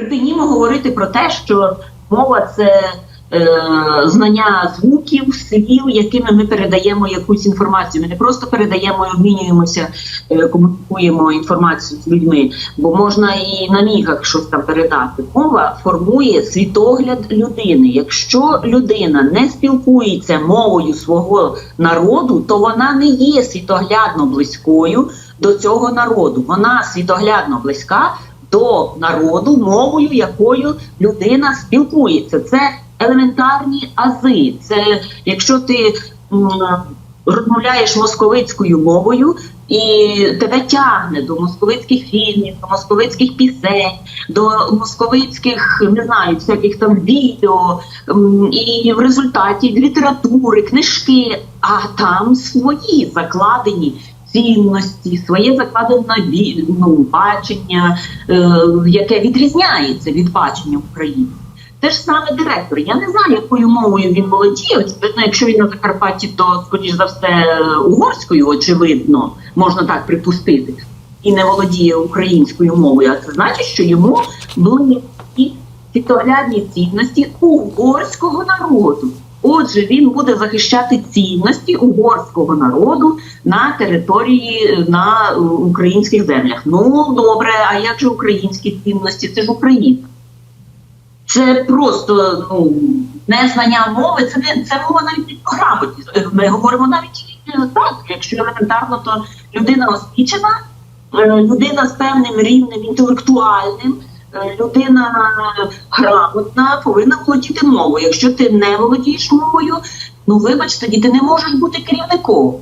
Припинімо говорити про те, що мова це е, знання звуків, слів, якими ми передаємо якусь інформацію. Ми не просто передаємо і обмінюємося, е, комунікуємо інформацію з людьми, бо можна і на мігах щось там передати. Мова формує світогляд людини. Якщо людина не спілкується мовою свого народу, то вона не є світоглядно близькою до цього народу. Вона світоглядно близька до народу, мовою, якою людина спілкується. Це елементарні ази. Це якщо ти розмовляєш московицькою мовою. І тебе тягне до московицьких фільмів, до московицьких пісень, до московицьких не знаю, всяких там відео, і в результаті літератури, книжки, а там свої закладені цінності, своє закладене ну, бачення, е, яке відрізняється від бачення України. Те ж саме директор. Я не знаю, якою мовою він володіє. Очевидно, якщо він на Закарпатті, то скоріш за все угорською, очевидно, можна так припустити, і не володіє українською мовою. А це значить, що йому були світоглядні цінності угорського народу. Отже, він буде захищати цінності угорського народу на території на е, українських землях. Ну добре, а як же українські цінності? Це ж Україна. Це просто ну незнання мови, це не це мова навіть не про грамотність. Е, Ми говоримо навіть е, так, якщо елементарно, то людина освічена, е, людина з певним рівнем інтелектуальним, е, людина грамотна повинна володіти мовою. Якщо ти не володієш мовою, ну вибач, тоді ти не можеш бути керівником.